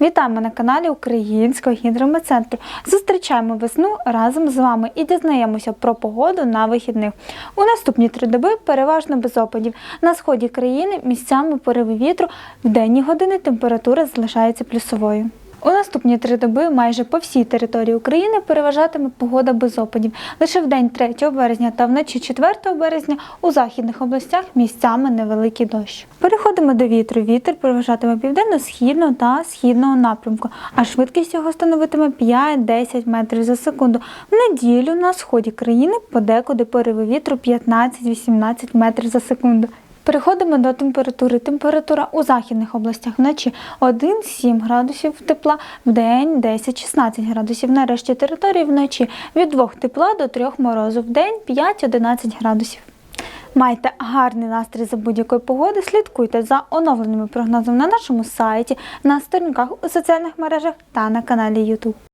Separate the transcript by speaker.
Speaker 1: Вітаємо на каналі Українського гідрометцентру. Зустрічаємо весну разом з вами і дізнаємося про погоду на вихідних. У наступні три доби переважно без опадів. На сході країни місцями пориви вітру в денні години температура залишається плюсовою. У наступні три доби майже по всій території України переважатиме погода без опадів. Лише в день 3 березня та вночі 4 березня у західних областях місцями невеликий дощ. Переходимо до вітру. Вітер переважатиме південно-східного та східного напрямку, а швидкість його становитиме 5-10 метрів за секунду. В неділю на сході країни подекуди пориви вітру 15-18 метрів за секунду. Переходимо до температури. Температура у західних областях вночі 1-7 градусів тепла, в день 10-16 градусів. На решті території вночі від 2 тепла до 3 морозу, в день 5-11 градусів. Майте гарний настрій за будь-якої погоди. Слідкуйте за оновленими прогнозами на нашому сайті, на сторінках у соціальних мережах та на каналі YouTube.